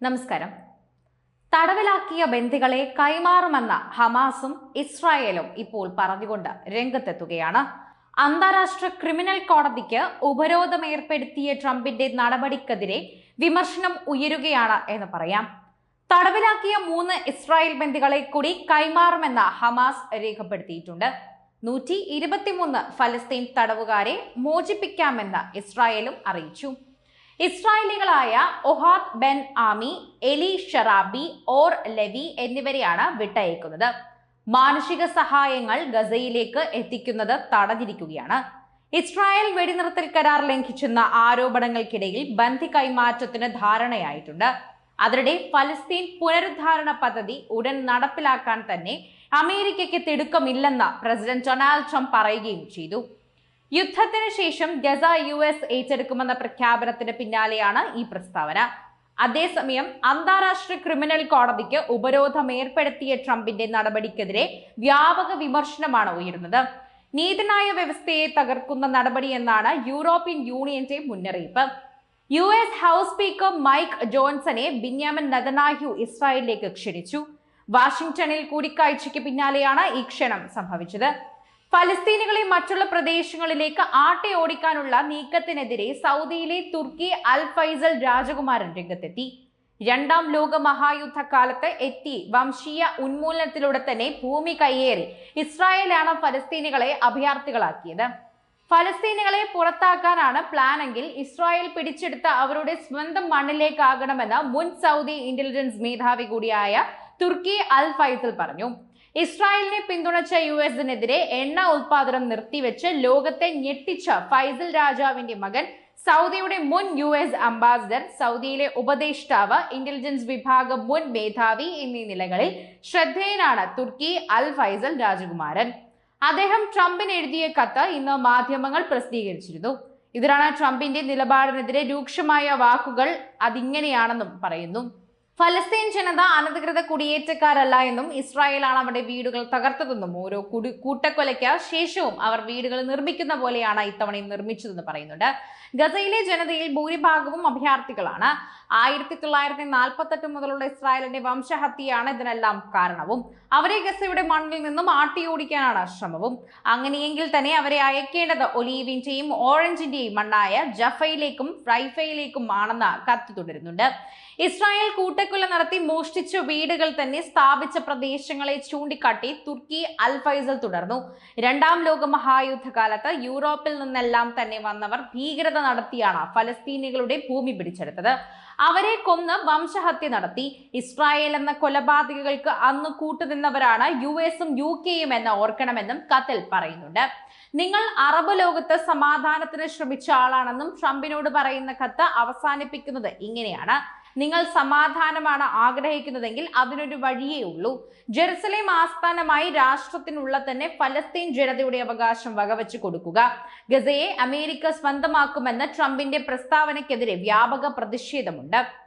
നമസ്കാരം. തടവിലാക്കിയ ബന്ദികളെ കൈമാറുമെന്ന ഹമാസും ഇസ്രായേലും ഇപ്പോൾ പറഞ്ഞുകൊണ്ട് രംഗത്തെത്തുകയാണ്. അന്താരാഷ്ട്ര ക്രിമിനൽ കോടതിക്ക് ഉപരോധം ഏർപ്പെടുത്തിയ ട്രംപിന്റെ നടപടിക്കെതിരെ വിമർശനം ഉയരുകയാണ് എന്ന് പറയാം. തടവിലാക്കിയ മൂന്ന് ഇസ്രായേൽ ബന്ദികളെ കൂടി കൈമാറുമെന്ന ഹമാസ് രേഖപ്പെടുത്തിയിട്ടുണ്ട്. നൂറ്റി ഇരുപത്തിമൂന്ന് ഫലസ്തീൻ തടവുകാരെ മോചിപ്പിക്കാമെന്ന് ഇസ്രായേലും അറിയിച്ചു. ഇസ്രായേലികളായ ഒഹാദ് ബെൻ ആമി എലി ഷറാബി ഓർ ലെവി എന്നിവരെയാണ് വിട്ടയക്കുന്നത്. മാനുഷിക സഹായങ്ങൾ ഗസയിലേക്ക് എത്തിക്കുന്നത് തടഞ്ഞിരിക്കുകയാണ്. ഇസ്രായേൽ വെടിനിർത്തൽ കരാർ ലംഘിച്ചെന്ന ആരോപണങ്ങൾക്കിടയിൽ ബന്ധി കൈമാറ്റത്തിന് ധാരണയായിട്ടുണ്ട്. അതിനിടെ ഫലസ്തീൻ പുനരുദ്ധാരണ പദ്ധതി ഉടൻ നടപ്പിലാക്കാൻ തന്നെ അമേരിക്കയ്ക്ക് തിടുക്കമില്ലെന്ന് പ്രസിഡന്റ് ഡൊണാൾഡ് ട്രംപ് പറയുകയും ചെയ്തു. യുദ്ധത്തിന് ശേഷം ഗസ യു എസ് ഏറ്റെടുക്കുമെന്ന പ്രഖ്യാപനത്തിന് പിന്നാലെയാണ് ഈ പ്രസ്താവന. അതേസമയം അന്താരാഷ്ട്ര ക്രിമിനൽ കോടതിക്ക് ഉപരോധം ഏർപ്പെടുത്തിയ ട്രംപിന്റെ നടപടിക്കെതിരെ വ്യാപക വിമർശനമാണ് ഉയരുന്നത്. നീതിന്യായ വ്യവസ്ഥയെ തകർക്കുന്ന നടപടി എന്നാണ് യൂറോപ്യൻ യൂണിയന്റെ മുന്നറിയിപ്പ്. U S House Speaker Mike ജോൺസനെ ബിന്യാമൻ Netanyahu ഇസ്രായേലിലേക്ക് ക്ഷണിച്ചു. വാഷിംഗ്ടണിൽ കൂടിക്കാഴ്ചയ്ക്ക് പിന്നാലെയാണ് ഈ ക്ഷണം സംഭവിച്ചത്. ഫലസ്തീനുകളെ മറ്റുള്ള പ്രദേശങ്ങളിലേക്ക് ആട്ടി ഓടിക്കാനുള്ള നീക്കത്തിനെതിരെ സൗദിയിലെ തുർക്കി അൽ ഫൈസൽ രാജകുമാരൻ രംഗത്തെത്തി. രണ്ടാം ലോക മഹായുദ്ധ മഹായുദ്ധകാലത്ത് എത്തി. വംശീയ ഉന്മൂലനത്തിലൂടെ തന്നെ ഭൂമി കയ്യേറി ഇസ്രായേലാണ് ഫലസ്തീനുകളെ അഭയാർത്ഥികളാക്കിയത്. ഫലസ്തീനുകളെ പുറത്താക്കാനാണ് പ്ലാനെങ്കിൽ ഇസ്രായേൽ പിടിച്ചെടുത്ത അവരുടെ സ്വന്തം മണ്ണിലേക്കാകണമെന്ന് മുൻ സൗദി ഇന്റലിജൻസ് മേധാവി കൂടിയായ തുർക്കി അൽ ഫൈസൽ പറഞ്ഞു. ഇസ്രായേലിനെ പിന്തുണച്ച യു എസിനെതിരെ എണ്ണ ഉത്പാദനം നിർത്തിവെച്ച് ലോകത്തെ ഞെട്ടിച്ച ഫൈസൽ രാജാവിന്റെ മകൻ സൗദിയുടെ മുൻ യു എസ് അംബാസിഡർ സൗദിയിലെ ഉപദേഷ്ടാവ് ഇന്റലിജൻസ് വിഭാഗം മുൻ മേധാവി എന്നീ നിലകളിൽ ശ്രദ്ധേയനാണ് തുർക്കി അൽ ഫൈസൽ രാജകുമാരൻ. അദ്ദേഹം ട്രംപിന് എഴുതിയ കത്ത് ഇന്ന് മാധ്യമങ്ങൾ പ്രസിദ്ധീകരിച്ചിരുന്നു. ഇതിലാണ് ട്രംപിന്റെ നിലപാടിനെതിരെ രൂക്ഷമായ വാക്കുകൾ അതിങ്ങനെയാണെന്നും പറയുന്നു. ഫലസ്തീൻ ജനത അനധികൃത കുടിയേറ്റക്കാരല്ല എന്നും ഇസ്രായേലാണ് അവിടെ വീടുകൾ തകർത്തതെന്നും ഓരോ കുടി കൂട്ടക്കൊലയ്ക്ക് ശേഷവും അവർ വീടുകൾ നിർമ്മിക്കുന്ന പോലെയാണ് ഇത്തവണയും നിർമ്മിച്ചതെന്ന് പറയുന്നുണ്ട്. ഗസയിലെ ജനതയിൽ ഭൂരിഭാഗവും അഭയാർത്ഥികളാണ്. ആയിരത്തി തൊള്ളായിരത്തി നാൽപ്പത്തെട്ട് മുതലുള്ള ഇസ്രായേലിന്റെ വംശഹത്യയാണ് ഇതിനെല്ലാം കാരണവും. അവരെ ഗസയുടെ മണ്ണിൽ നിന്നും ആട്ടിയോടിക്കാനാണ് ശ്രമവും. അങ്ങനെയെങ്കിൽ തന്നെ അവരെ അയക്കേണ്ടത് ഒലീവിന്റെയും ഓറഞ്ചിന്റെയും മണ്ണായ ജഫയിലേക്കും റൈഫയിലേക്കും ആണെന്ന് കത്ത് തുടരുന്നുണ്ട്. ഇസ്രായേൽ കൂട്ടക്കൊല നടത്തി മോഷ്ടിച്ച വീടുകൾ തന്നെ സ്ഥാപിച്ച പ്രദേശങ്ങളെ ചൂണ്ടിക്കാട്ടി തുർക്കി അൽ ഫൈസൽ തുടർന്നു. രണ്ടാം ലോക മഹായുദ്ധകാലത്ത് യൂറോപ്പിൽ നിന്നെല്ലാം തന്നെ വന്നവർ ഭീകരത നടത്തിയാണ് ഫലസ്തീനികളുടെ ഭൂമി പിടിച്ചെടുത്തത്. അവരെ കൊന്ന് വംശഹത്യ നടത്തി. ഇസ്രായേൽ എന്ന കൊലപാതകങ്ങൾക്ക് അന്ന് കൂട്ടുനിന്നവരാണ് യു എസും യു കെയും എന്ന് ഓർക്കണമെന്നും കത്തിൽ പറയുന്നുണ്ട്. നിങ്ങൾ അറബ് ലോകത്ത് സമാധാനത്തിന് ശ്രമിച്ച ആളാണെന്നും ട്രംപിനോട് പറയുന്ന കത്ത് അവസാനിപ്പിക്കുന്നത് ഇങ്ങനെയാണ്. നിങ്ങൾ സമാധാനമാണ് ആഗ്രഹിക്കുന്നതെങ്കിൽ അതിനൊരു വഴിയേ ഉള്ളൂ. ജെറുസലേം ആസ്ഥാനമായി രാഷ്ട്രത്തിനുള്ള തന്നെ ഫലസ്തീൻ ജനതയുടെ അവകാശം വകവെച്ചു കൊടുക്കുക. ഗസയെ അമേരിക്ക സ്വന്തമാക്കുമെന്ന ട്രംപിന്റെ പ്രസ്താവനയ്ക്കെതിരെ വ്യാപക പ്രതിഷേധമുണ്ട്.